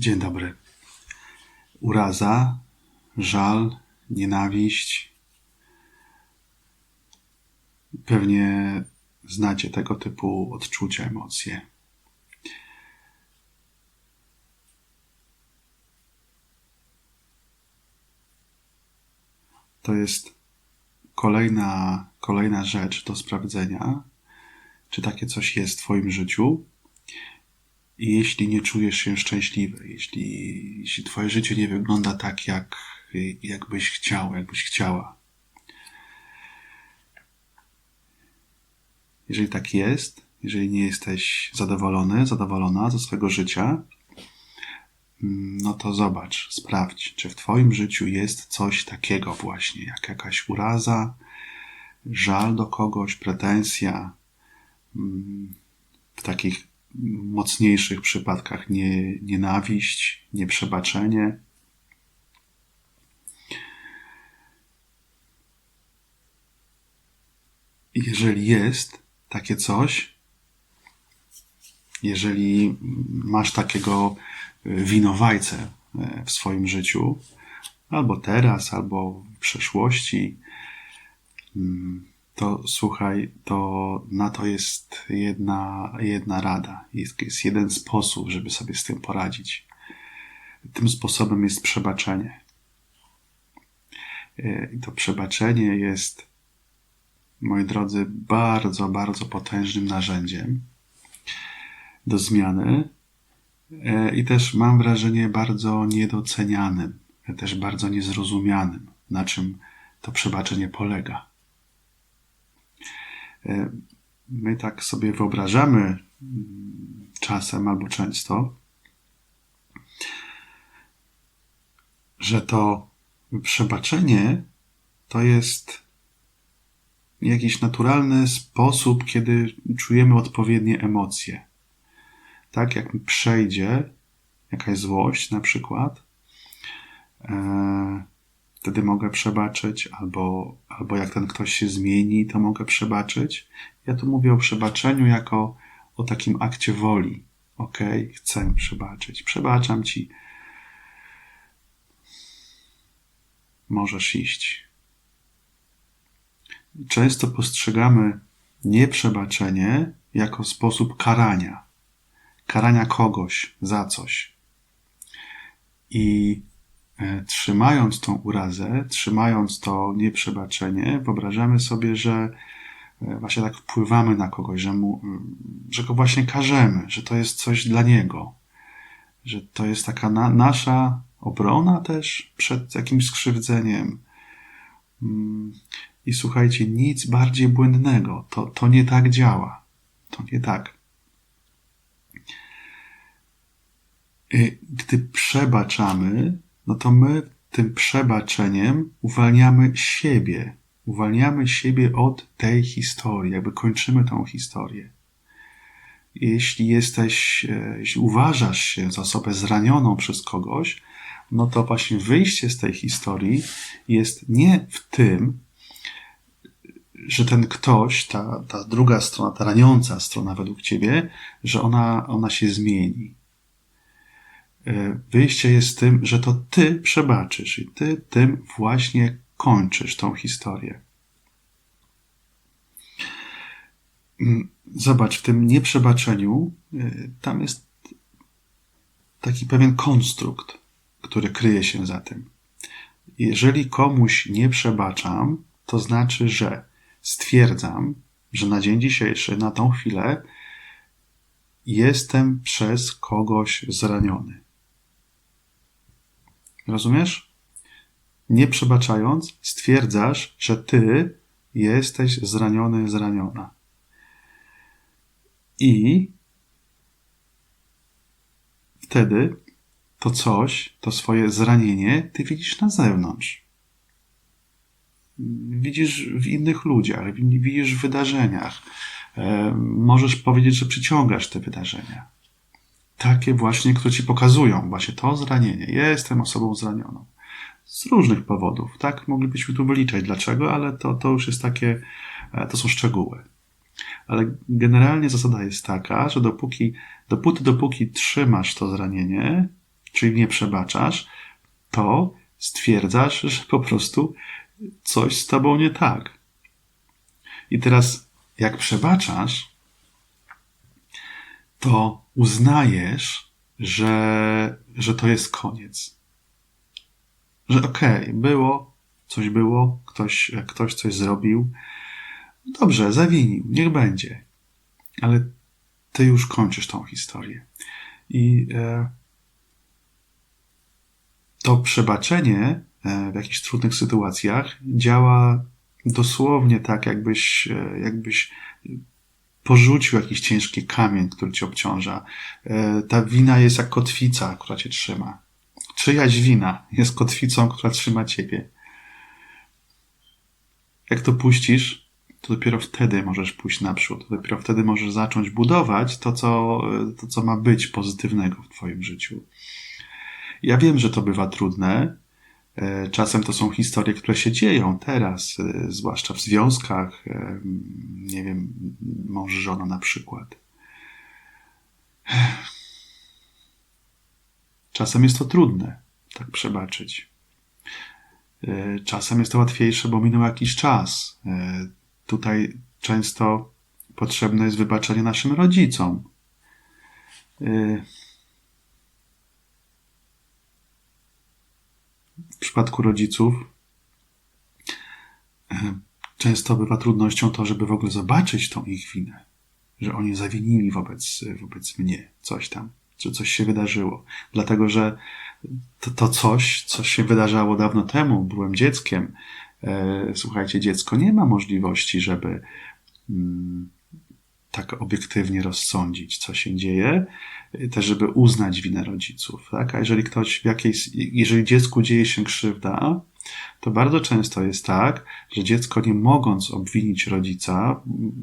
Dzień dobry. Uraza, żal, nienawiść. Pewnie znacie tego typu odczucia, emocje. To jest kolejna, kolejna rzecz do sprawdzenia, czy takie coś jest w Twoim życiu. Jeśli nie czujesz się szczęśliwy, jeśli, jeśli Twoje życie nie wygląda tak, jak, jak byś chciał, jakbyś chciała. Jeżeli tak jest, jeżeli nie jesteś zadowolony, zadowolona ze swojego życia, no to zobacz, sprawdź, czy w Twoim życiu jest coś takiego właśnie, jak jakaś uraza, żal do kogoś, pretensja. W takich mocniejszych przypadkach nie, nienawiść, nieprzebaczenie. Jeżeli jest takie coś, jeżeli masz takiego winowajcę w swoim życiu, albo teraz, albo w przeszłości, to słuchaj, to na to jest jedna, jedna rada, jest, jest jeden sposób, żeby sobie z tym poradzić. Tym sposobem jest przebaczenie. I to przebaczenie jest, moi drodzy, bardzo, bardzo potężnym narzędziem do zmiany i też mam wrażenie bardzo niedocenianym, też bardzo niezrozumianym, na czym to przebaczenie polega. My tak sobie wyobrażamy czasem albo często, że to przebaczenie to jest jakiś naturalny sposób, kiedy czujemy odpowiednie emocje. Tak, jak przejdzie jakaś złość, na przykład, wtedy mogę przebaczyć, albo, albo jak ten ktoś się zmieni, to mogę przebaczyć. Ja tu mówię o przebaczeniu jako o takim akcie woli. Ok, chcę przebaczyć. Przebaczam ci. Możesz iść. Często postrzegamy nieprzebaczenie jako sposób karania. Karania kogoś za coś. I trzymając tą urazę, trzymając to nieprzebaczenie, wyobrażamy sobie, że właśnie tak wpływamy na kogoś, że, mu, że go właśnie karzemy, że to jest coś dla niego, że to jest taka na, nasza obrona też przed jakimś skrzywdzeniem. I słuchajcie, nic bardziej błędnego. To, to nie tak działa. To nie tak. Gdy przebaczamy, no to my tym przebaczeniem uwalniamy siebie. Uwalniamy siebie od tej historii, jakby kończymy tą historię. Jeśli jesteś, jeśli uważasz się za osobę zranioną przez kogoś, no to właśnie wyjście z tej historii jest nie w tym, że ten ktoś, ta, ta druga strona, ta raniąca strona według ciebie, że ona, ona się zmieni. Wyjście jest tym, że to ty przebaczysz i ty tym właśnie kończysz tą historię. Zobacz, w tym nieprzebaczeniu tam jest taki pewien konstrukt, który kryje się za tym. Jeżeli komuś nie przebaczam, to znaczy, że stwierdzam, że na dzień dzisiejszy, na tą chwilę, jestem przez kogoś zraniony. Rozumiesz? Nie przebaczając, stwierdzasz, że ty jesteś zraniony, zraniona. I wtedy to coś, to swoje zranienie, ty widzisz na zewnątrz. Widzisz w innych ludziach, widzisz w wydarzeniach. Możesz powiedzieć, że przyciągasz te wydarzenia takie właśnie, które ci pokazują właśnie to zranienie. Jestem osobą zranioną. Z różnych powodów, tak? Moglibyśmy tu wyliczać dlaczego, ale to, to już jest takie, to są szczegóły. Ale generalnie zasada jest taka, że dopóki, dopóty, dopóki trzymasz to zranienie, czyli nie przebaczasz, to stwierdzasz, że po prostu coś z tobą nie tak. I teraz, jak przebaczasz, to uznajesz, że, że to jest koniec. Że okej, okay, było, coś było, ktoś, ktoś coś zrobił. Dobrze, zawinił, niech będzie. Ale ty już kończysz tą historię. I e, to przebaczenie e, w jakichś trudnych sytuacjach działa dosłownie tak, jakbyś, e, jakbyś porzucił jakiś ciężki kamień, który cię obciąża. E, ta wina jest jak kotwica, która cię trzyma. Czyjaś wina jest kotwicą, która trzyma ciebie. Jak to puścisz, to dopiero wtedy możesz pójść naprzód. Dopiero wtedy możesz zacząć budować to, co, to, co ma być pozytywnego w Twoim życiu. Ja wiem, że to bywa trudne. E, czasem to są historie, które się dzieją teraz, e, zwłaszcza w związkach, e, nie wiem, mąż, żona na przykład. Czasem jest to trudne, tak przebaczyć. Czasem jest to łatwiejsze, bo minął jakiś czas. Tutaj często potrzebne jest wybaczenie naszym rodzicom. Przypadku rodziców często bywa trudnością to, żeby w ogóle zobaczyć tą ich winę, że oni zawinili wobec, wobec mnie coś tam, że coś się wydarzyło. Dlatego, że to, to coś, co się wydarzało dawno temu, byłem dzieckiem, E, słuchajcie, dziecko nie ma możliwości, żeby mm, tak obiektywnie rozsądzić, co się dzieje, e, też żeby uznać winę rodziców, tak? A jeżeli ktoś w jakiejś, jeżeli dziecku dzieje się krzywda, to bardzo często jest tak, że dziecko nie mogąc obwinić rodzica,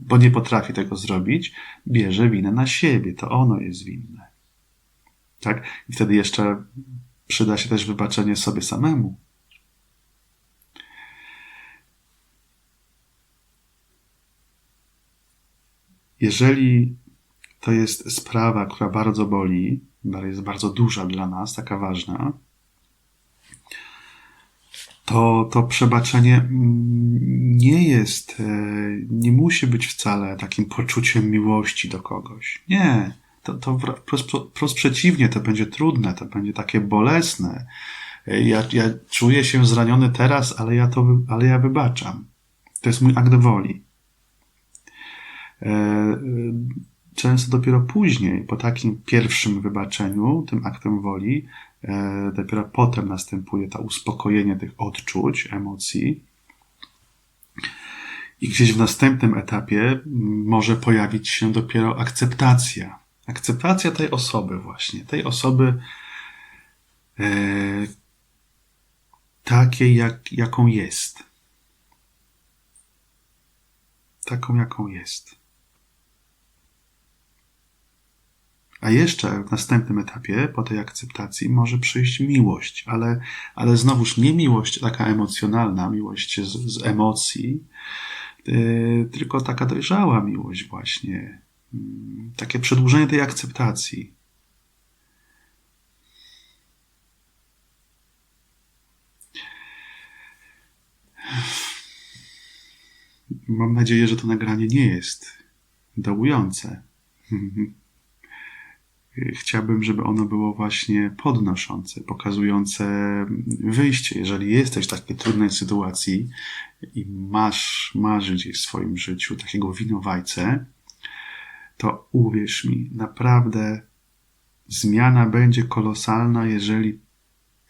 bo nie potrafi tego zrobić, bierze winę na siebie. To ono jest winne. Tak? I wtedy jeszcze przyda się też wybaczenie sobie samemu. Jeżeli to jest sprawa, która bardzo boli, jest bardzo duża dla nas, taka ważna, to, to przebaczenie nie jest, e, nie musi być wcale takim poczuciem miłości do kogoś. Nie. To, to wprost, wprost przeciwnie, to będzie trudne, to będzie takie bolesne. E, ja, ja czuję się zraniony teraz, ale ja to, ale ja wybaczam. To jest mój akt woli. Często dopiero później, po takim pierwszym wybaczeniu, tym aktem woli, e, dopiero potem następuje to uspokojenie tych odczuć, emocji. I gdzieś w następnym etapie może pojawić się dopiero akceptacja. Akceptacja tej osoby, właśnie, tej osoby e, takiej, jak, jaką jest. Taką, jaką jest. A jeszcze w następnym etapie, po tej akceptacji, może przyjść miłość, ale, ale znowuż nie miłość taka emocjonalna, miłość z, z emocji, yy, tylko taka dojrzała miłość, właśnie. Yy, takie przedłużenie tej akceptacji. Mam nadzieję, że to nagranie nie jest dołujące. chciałbym, żeby ono było właśnie podnoszące, pokazujące wyjście. Jeżeli jesteś w takiej trudnej sytuacji i masz, masz gdzieś w swoim życiu takiego winowajcę, to uwierz mi, naprawdę zmiana będzie kolosalna, jeżeli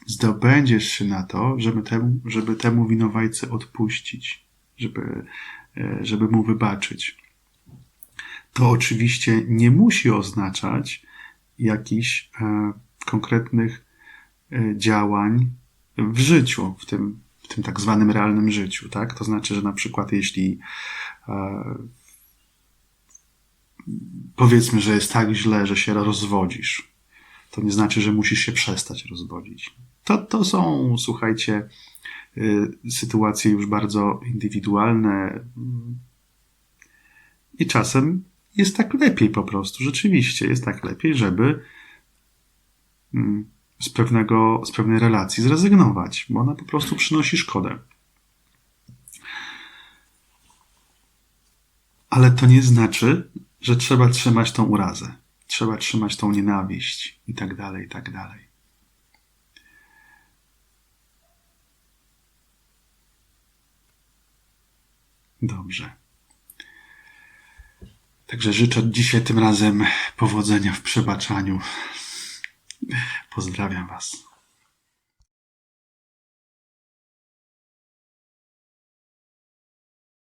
zdobędziesz się na to, żeby temu, żeby temu winowajcy odpuścić, żeby, e, żeby mu wybaczyć. To oczywiście nie musi oznaczać, jakichś e, konkretnych e, działań w życiu, w tym, w tym tak zwanym realnym życiu, tak? To znaczy, że na przykład jeśli e, powiedzmy, że jest tak źle, że się rozwodzisz, to nie znaczy, że musisz się przestać rozwodzić. To, to są, słuchajcie, sytuacje już bardzo indywidualne i czasem jest tak lepiej po prostu, rzeczywiście jest tak lepiej, żeby mm, z, pewnego, z pewnej relacji zrezygnować, bo ona po prostu przynosi szkodę. Ale to nie znaczy, że trzeba trzymać tą urazę, trzeba trzymać tą nienawiść i tak dalej, i tak dalej. Dobrze. Także życzę dzisiaj tym razem powodzenia w przebaczaniu. Pozdrawiam Was.